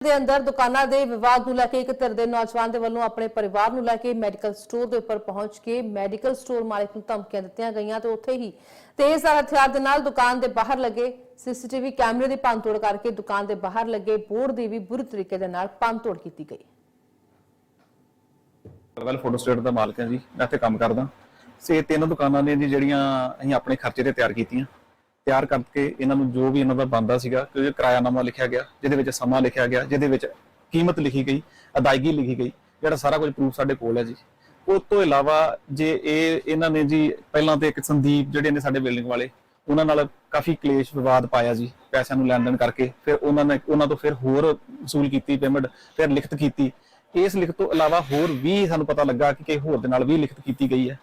ਦੇ ਅੰਦਰ ਦੁਕਾਨਾਂ ਦੇ ਵਿਵਾਦ ਨੂੰ ਲੈ ਕੇ ਇੱਕ ਧਿਰ ਦੇ ਨੌਜਵਾਨ ਦੇ ਵੱਲੋਂ ਆਪਣੇ ਪਰਿਵਾਰ ਨੂੰ ਲੈ ਕੇ ਮੈਡੀਕਲ ਸਟੋਰ ਦੇ ਉੱਪਰ ਪਹੁੰਚ ਕੇ ਮੈਡੀਕਲ ਸਟੋਰ ਮਾਲਕ ਨੂੰ ਧਮਕੀਆਂ ਦਿੱਤੀਆਂ ਗਈਆਂ ਤੇ ਉੱਥੇ ਹੀ ਤੇਜ਼ਧਾਰ ਹਥਿਆਰ ਦੇ ਨਾਲ ਦੁਕਾਨ ਦੇ ਬਾਹਰ ਲੱਗੇ। ਸੀਸੀਟੀਵੀ ਕੈਮਰੇ ਦੀ ਭੰਨਤੋੜ ਕਰਕੇ ਦੁਕਾਨ ਦੇ ਬਾਹਰ ਲੱਗੇ ਬੋਰਡ ਦੀ ਵੀ ਬੁਰੀ ਤਰੀਕੇ ਦੇ ਨਾਲ ਭੰਨਤੋੜ ਕੀਤੀ ਗਈ। ਵੈਲ ਫੋਟੋ ਸਟੇਟ ਦਾ ਮਾਲਕ ਹਾਂ ਜੀ, ਮੈਂ ਇੱਥੇ ਕੰਮ ਕਰਦਾ। ਸੇ ਤਿੰਨ ਦੁਕਾਨਾਂ ਨੇ ਜੀ ਜਿਹੜੀਆਂ ਅਸੀਂ ਆਪਣੇ ਖਰਚੇ ਤੇ ਤਿਆਰ ਕੀਤੀਆਂ। ਤਿਆਰ ਕਰਕੇ ਇਹਨਾਂ ਨੂੰ ਜੋ ਵੀ ਇਹਨਾਂ ਦਾ ਬੰਦਾ ਸੀਗਾ ਕਿ ਕਿਰਾਇਆਨਾਮਾ ਲਿਖਿਆ ਗਿਆ, ਜਿਹਦੇ ਵਿੱਚ ਸਮਾਂ ਲਿਖਿਆ ਗਿਆ, ਜਿਹਦੇ ਵਿੱਚ ਕੀਮਤ ਲਿਖੀ ਗਈ, ਅਦਾਇਗੀ ਲਿਖੀ ਗਈ, ਜਿਹੜਾ ਸਾਰਾ ਕੁਝ ਪ੍ਰੂਫ ਸਾਡੇ ਕੋਲ ਹੈ ਜੀ। ਉਸ ਤੋਂ ਇਲਾਵਾ ਜੇ ਇਹ, ਇਹਨਾਂ ਨੇ ਜੀ ਪਹਿਲਾਂ ਤੇ ਇੱਕ ਸੰਦੀਪ ਜਿਹੜੇ ਨੇ ਸਾਡੇ ਬਿਲਡਿੰਗ ਵਾਲੇ, ਉਹਨਾਂ ਨਾਲ ਕਾਫੀ ਕਲੇਸ਼ ਵਿਵਾਦ ਪਾਇਆ ਜੀ, ਪੈਸਿਆਂ ਨੂੰ ਲੈਣ ਦੇਣ ਕਰਕੇ, ਫਿਰ ਉਹਨਾਂ ਨੇ, ਉਹਨਾਂ ਤੋਂ ਫਿਰ ਹੋਰ ਵਸੂਲ ਕੀਤੀ ਪੇਮੈਂਟ ਫਿਰ ਲਿਖਤ ਕੀਤੀ। ਇਸ ਲਿਖਤ ਤੋਂ ਇਲਾਵਾ ਹੋਰ ਵੀ ਸਾਨੂੰ ਪਤਾ ਲੱਗਾ ਕਿ ਕਿਸੇ ਹੋਰ ਦੇ ਨਾਲ ਵੀ ਲਿਖਤ ਕੀਤੀ ਗਈ ਹੈ।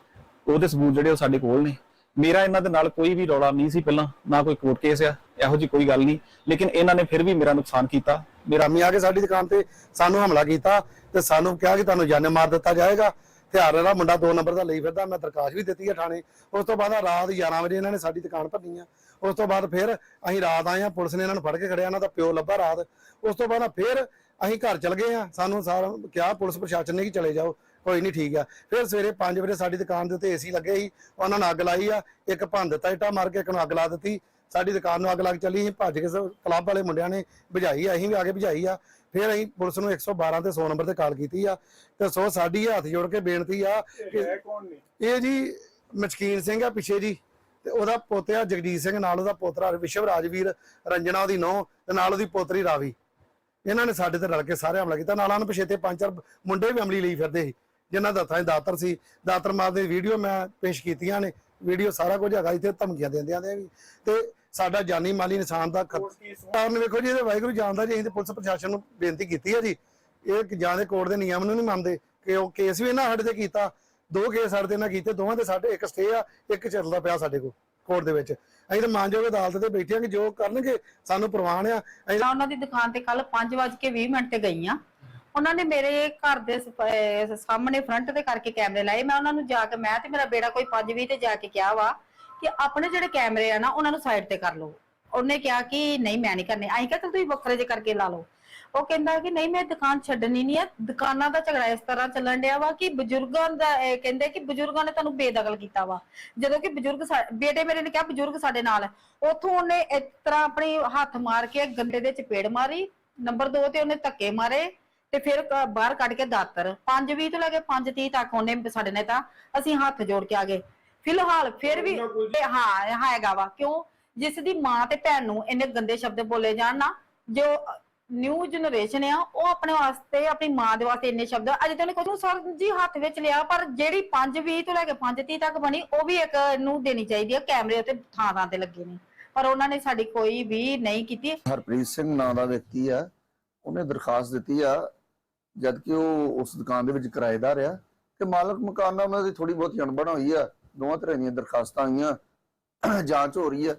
ਉਹਦੇ ਸਬੂਤ ਜਿਹੜੇ ਉਹ ਸਾਡੇ ਕੋਲ ਨੇ। ਮੇਰਾ ਇਹਨਾਂ ਦੇ ਨਾਲ ਕੋਈ ਵੀ ਰੌਲਾ ਨਹੀਂ ਸੀ ਪਹਿਲਾਂ, ਨਾ ਕੋਈ ਕੋਰਟ ਕੇਸ ਆ, ਇਹੋ ਜੀ ਕੋਈ ਗੱਲ ਨਹੀਂ। ਲੇਕਿਨ ਇਹਨਾਂ ਨੇ ਫਿਰ ਵੀ ਮੇਰਾ ਨੁਕਸਾਨ ਕੀਤਾ। ਮੇਰਾ ਰਾਮੀ ਆ ਕੇ ਸਾਡੀ ਦੁਕਾਨ ਤੇ ਸਾਨੂੰ ਹਮਲਾ ਕੀਤਾ ਤੇ ਸਾਨੂੰ ਕਿਹਾ ਕਿ ਤੁਹਾਨੂੰ ਜਾਨੇ ਮਾਰ ਦਿੱਤਾ ਜਾਏਗਾ। ਹਥਿਆਰ ਵਾਲਾ ਮੁੰਡਾ 2 ਨੰਬਰ ਦਾ ਲਈ ਫਿਰਦਾ, ਮੈਂ ਦਰਖਾਸਤ ਵੀ ਦਿੱਤੀ ਹੈ ਥਾਣੇ। ਉਸ ਤੋਂ ਬਾਅਦ ਰਾਤ 11 ਵਜੇ ਇਹਨਾਂ ਨੇ ਸਾਡੀ ਦੁਕਾਨ ਭੰਨੀ ਆ। ਉਸ ਤੋਂ ਬਾਅਦ ਫਿਰ ਅਸੀਂ ਰਾਤ ਆਏ ਆ, ਪੁਲਿਸ ਨੇ ਇਹਨਾਂ ਨੂੰ ਫੜ ਕੇ ਖੜਿਆ, ਇਹਨਾਂ ਦਾ ਪਿਓ ਲੱਭਾ ਰਾਤ। ਉਸ ਤੋਂ ਬਾਅਦ ਫਿਰ ਅਸੀਂ ਘਰ ਚਲ ਗਏ ਆ। ਸਾਨੂੰ ਸਾਰਾ ਕਿਹਾ ਪੁਲਿਸ ਪ੍ਰਸ਼ਾਸਨ ਨੇ ਕਿ ਚਲੇ ਜਾਓ। ਕੋਈ ਨਹੀਂ ਠੀਕ ਆ। ਫਿਰ ਸਵੇਰੇ 5 ਵਜੇ ਸਾਡੀ ਦੁਕਾਨ ਦੇ ਉੱਤੇ ਏਸੀ ਲੱਗੇ ਸੀ ਉਹਨਾਂ ਨੇ ਅੱਗ ਲਾਈ ਆ ਇੱਕ ਭੰਨ ਦਿੱਤਾ ਇੱਟਾ ਮਾਰ ਕੇ ਇੱਕ ਨੂੰ ਅੱਗ ਲਾ ਦਿੱਤੀ। ਸਾਡੀ ਦੁਕਾਨ ਨੂੰ ਅੱਗ ਲੱਗ ਚੱਲੀ ਅਸੀਂ ਭੱਜ ਕੇ ਸ- ਕਲੱਬ ਵਾਲੇ ਮੁੰਡਿਆਂ ਨੇ ਬੁਝਾਈ ਅਸੀਂ ਵੀ ਆ ਕੇ ਬੁਝਾਈ ਆ। ਫਿਰ ਅਸੀਂ ਪੁਲਿਸ ਨੂੰ 112 ਤੇ 100 ਨੰਬਰ ਤੇ ਕਾਲ ਕੀਤੀ ਆ ਤੇ ਸੋ ਸਾਡੀ ਹੱਥ ਜੋੜ ਕੇ ਬੇਨਤੀ ਆ ਕਿ ਇਹ ਜੀ ਮਚਕੀਨ ਸਿੰਘ ਆ ਪਿੱਛੇ ਜੀ ਤੇ ਉਹਦਾ ਪੋਤਿਆ ਜਗਜੀਤ ਸਿੰਘ ਨਾਲ ਉਹਦਾ ਪੋਤਰਾ ਵਿਸ਼ਵ ਰਾਜਵੀਰ ਰੰਜਨਾ ਉਹਦੀ ਨੌ ਤੇ ਨਾਲ ਉਹਦੀ ਪੋਤਰੀ ਰਾਵੀ। ਇਹਨਾਂ ਨੇ ਸਾਡੇ ਤੇ ਰਲ ਕੇ ਸਾਰੇ ਹਮਲਾ ਕੀਤਾ ਨਾਲਾਂ ਨੂੰ ਪਿਛੇਤੇ ਪੰਜ ਚਾਰ ਮੁੰਡੇ ਵੀ ਅਮਲੀ ਲਈ ਫਿਰਦੇ ਸੀ। ਜਿਨ੍ਹਾਂ ਦਾ ਹੱਥਾਂ 'ਚ ਦਾਤਰ ਸੀ। ਦਾਤਰ ਮਾਰਦੇ ਵੀਡੀਓ ਮੈਂ ਪੇਸ਼ ਕੀਤੀਆਂ ਨੇ। ਵੀਡੀਓ ਸਾਰਾ ਕੁਝ ਹੈਗਾ ਇੱਥੇ ਧਮਕੀਆਂ ਦਿੰਦਿਆਂ ਦੇ ਵੀ। ਤੇ ਸਾਡਾ ਜਾਨੀ ਮਾਲੀ ਨਿਸ਼ਾਨ ਦਾ ਕਾਰਨ ਵੇਖੋ ਜੀ ਇਹਦੇ ਵਾਹਿਗੁਰੂ ਜਾਣਦਾ ਜੀ ਅਸੀਂ ਤੇ ਪੁਲਿਸ ਪ੍ਰਸ਼ਾਸਨ ਨੂੰ ਬੇਨਤੀ ਕੀਤੀ ਹੈ ਜੀ। ਇਹ ਕਿ ਜਾਂ ਦੇ ਕੋਰਟ ਦੇ ਨਿਯਮ ਨੂੰ ਨਹੀਂ ਮੰਨਦੇ ਕਿ ਉਹ ਕੇਸ ਵੀ ਇਹਨਾਂ ਸਾਡੇ ਤੇ ਕੀਤਾ ਦੋ ਕੇਸ ਸਾਡੇ ਤੇ ਨਾ ਕੀਤੇ ਦੋਵਾਂ ਦੇ ਸਾਡੇ ਇੱਕ ਸਟੇ ਆ ਇੱਕ ਚੱਲਦਾ ਪਿਆ ਸਾਡੇ ਕੋਲ ਕੋਰਟ ਦੇ ਵਿੱਚ। ਅਸੀਂ ਤਾਂ ਮਾਨਯੋਗ ਅਦਾਲਤ ਤੇ ਬੈਠੇ ਆ ਕਿ ਜੋ ਕਰਨਗੇ ਸਾਨੂੰ ਪ੍ਰਵਾਨ ਆ। ਅਸੀਂ ਉਹਨਾਂ ਦੀ ਦੁਕਾਨ ਤੇ ਕੱਲ 5:20 ਮਿੰਟ ਤੇ ਗਈ ਆ ਉਹਨਾਂ ਨੇ ਮੇਰੇ ਘਰ ਦੇ ਸ- ਅਹ ਸਾਹਮਣੇ ਫਰੰਟ ਤੇ ਕਰਕੇ ਕੈਮਰੇ ਲਾਏ। ਮੈਂ ਉਹਨਾਂ ਨੂੰ ਜਾ ਕੇ, ਮੈਂ ਤੇ ਮੇਰਾ ਬੇੜਾ ਕੋਈ 5:20 ਤੇ ਜਾ ਕੇ ਕਿਹਾ ਵਾ ਕਿ ਆਪਣੇ ਜਿਹੜੇ ਕੈਮਰੇ ਆ ਨਾ, ਉਹਨਾਂ ਨੂੰ ਸਾਈਡ ਤੇ ਕਰ ਲਓ। ਉਹਨੇ ਕਿਹਾ ਕਿ ਨਹੀਂ, ਮੈਂ ਨਹੀਂ ਕਰਨੇ। ਆਈ ਕਿਹਾ, ਚਲ ਤੁਸੀਂ ਵੱਖਰੇ ਜੇ ਕਰਕੇ ਲਾ ਲਓ। ਉਹ ਕਹਿੰਦਾ ਕਿ ਨਹੀਂ, ਮੈਂ ਦੁਕਾਨ ਛੱਡਣੀ ਨਹੀਂ ਹੈ ਦੁਕਾਨਾਂ ਦਾ ਝਗੜਾ ਇਸ ਤਰ੍ਹਾਂ ਚੱਲਣ ਡਿਆ ਵਾ ਕਿ ਬਜ਼ੁਰਗਾਂ ਦਾ, ਇਹ ਕਹਿੰਦੇ ਕਿ ਬਜ਼ੁਰਗਾਂ ਨੇ ਤੁਹਾਨੂੰ ਬੇਦਖਲ ਕੀਤਾ ਵਾ। ਜਦੋਂ ਕਿ ਬਜ਼ੁਰਗ ਸਾ- ਬੇਟੇ ਮੇਰੇ ਨੇ ਕਿਹਾ, ਬਜ਼ੁਰਗ ਸਾਡੇ ਨਾਲ ਹੈ। ਉੱਥੋਂ ਉਹਨੇ ਇਸ ਤਰ੍ਹਾਂ ਆਪਣੇ ਹੱਥ ਮਾਰ ਕੇ ਗੰਦੇ ਦੇ ਚਪੇੜ ਮਾਰੀ। ਨੰਬਰ 2 ਤੇ ਉਹਨੇ ਧੱਕੇ ਮਾਰੇ। ਤੇ ਫਿਰ ਕ- ਬਾਹਰ ਕੱਢ ਕੇ ਦਾਤਰ। 5:20 ਤੋਂ ਲੈ ਕੇ 5:30 ਤੱਕ ਉਹਨੇ ਸਾਡੇ ਨੇ ਤਾਂ ਅਸੀਂ ਹੱਥ ਜੋੜ ਕੇ ਆ ਗਏ। ਫਿਲਹਾਲ ਫਿਰ ਵੀ ਹਾਂ ਹੈਗਾ ਵਾ। ਕਿਉਂ? ਜਿਸ ਦੀ ਮਾਂ ਤੇ ਭੈਣ ਨੂੰ ਇੰਨੇ ਗੰਦੇ ਸ਼ਬਦ ਬੋਲੇ ਜਾਣ ਨਾ ਜੋ ਨਿਊ ਜਨਰੇਸ਼ਨ ਆ ਉਹ ਆਪਣੇ ਵਾਸਤੇ ਆਪਣੀ ਮਾਂ ਦੇ ਵਾਸਤੇ ਇੰਨੇ ਸ਼ਬਦ ਅਜੇ ਤੱਕ ਕੁਝ ਨੂੰ ਸਰ ਜੀ ਹੱਥ ਵਿੱਚ ਲਿਆ ਪਰ ਜਿਹੜੀ 5:20 ਤੋਂ ਲੈ ਕੇ 5:30 ਤੱਕ ਬਣੀ ਉਹ ਵੀ ਇੱਕ ਨੂੰ ਦੇਣੀ ਚਾਹੀਦੀ ਹੈ ਕੈਮਰੇ ਉੱਤੇ ਥਾਂ ਥਾਂ ਤੇ ਲੱਗੇ ਨੇ। ਪਰ ਉਹਨਾਂ ਨੇ ਸਾਡੀ ਕੋਈ ਵੀ ਨਹੀਂ ਕੀਤੀ। ਹਰਪ੍ਰੀਤ ਸਿੰਘ ਨਾਂ ਦਾ ਵਿਅਕਤੀ ਆ ਉਹਨੇ ਦਰਖਾਸਤ ਦਿੱਤੀ ਆ ਜਦ ਕਿ ਉਹ ਉਸ ਦੁਕਾਨ ਦੇ ਵਿੱਚ ਕਿਰਾਏਦਾਰ ਆ ਤੇ ਮਾਲਕ ਮਕਾਨ ਨਾਲ ਉਹਨਾਂ ਦੀ ਥੋੜੀ ਬਹੁਤ ਅਣਬਣ ਹੋਈ ਆ, ਦੋਵਾਂ ਤਰ੍ਹਾਂ ਦੀਆਂ ਦਰਖਾਸਤਾਂ ਆਈਆਂ, ਜਾਂਚ ਹੋ ਰਹੀ ਆ।